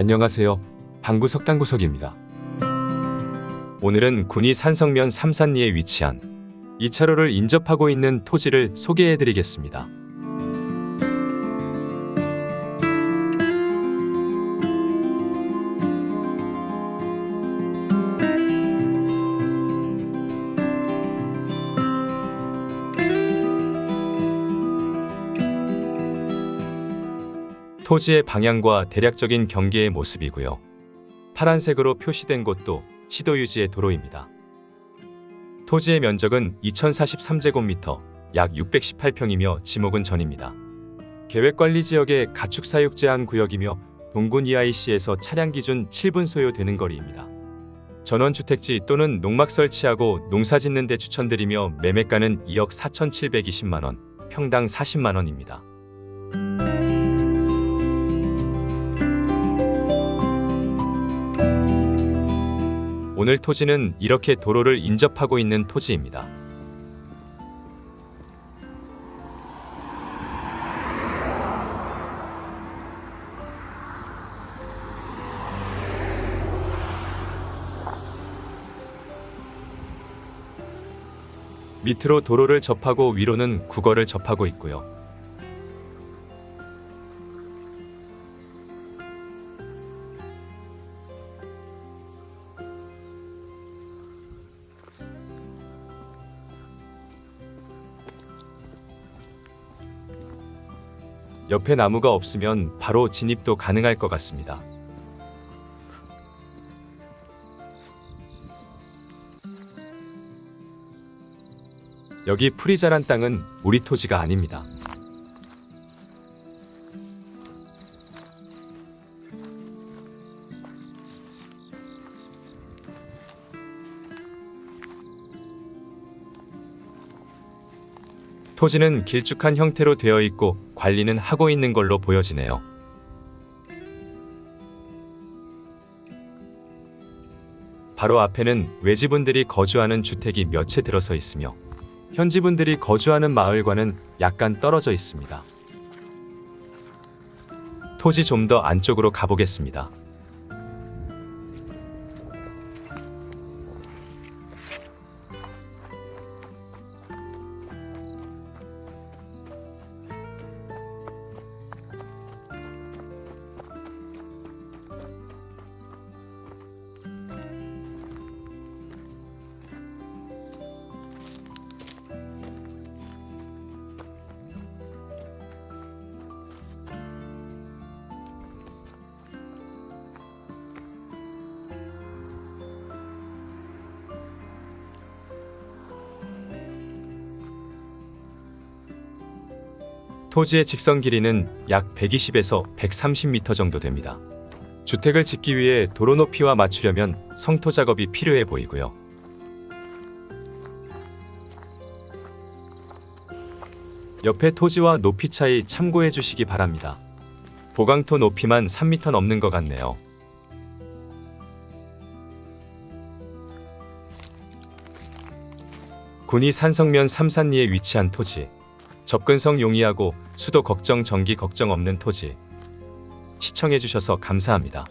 안녕하세요. 방구 석 당구석입니다. 오늘은 군이 산성면 삼산리에 위치한 2차로를 인접하고 있는 토지를 소개해 드리겠습니다. 토지의 방향과 대략적인 경계의 모습이고요. 파란색으로 표시된 곳도 시도 유지의 도로입니다. 토지의 면적은 2043제곱미터, 약 618평이며 지목은 전입니다. 계획관리 지역의 가축 사육 제한 구역이며 동군 EIC에서 차량 기준 7분 소요되는 거리입니다. 전원주택지 또는 농막 설치하고 농사 짓는 데 추천드리며 매매가는 2억 4,720만 원, 평당 40만 원입니다. 오늘 토지는 이렇게 도로를 인접하고 있는 토지입니다. 밑으로 도로를 접하고 위로는 국어를 접하고 있고요. 옆에 나무가 없으면 바로 진입도 가능할 것 같습니다. 여기 풀이 자란 땅은 우리 토지가 아닙니다. 토지는 길쭉한 형태로 되어 있고 관리는 하고 있는 걸로 보여지네요. 바로 앞에는 외지분들이 거주하는 주택이 몇 채 들어서 있으며 현지분들이 거주하는 마을과는 약간 떨어져 있습니다. 토지 좀 더 안쪽으로 가보겠습니다. 토지의 직선 길이는 약 120에서 130m 정도 됩니다. 주택을 짓기 위해 도로 높이와 맞추려면 성토 작업이 필요해 보이고요. 옆에 토지와 높이 차이 참고해 주시기 바랍니다. 보강토 높이만 3m 넘는 것 같네요. 군이 산성면 삼산리에 위치한 토지. 접근성 용이하고 수도 걱정 전기 걱정 없는 토지. 시청해주셔서 감사합니다.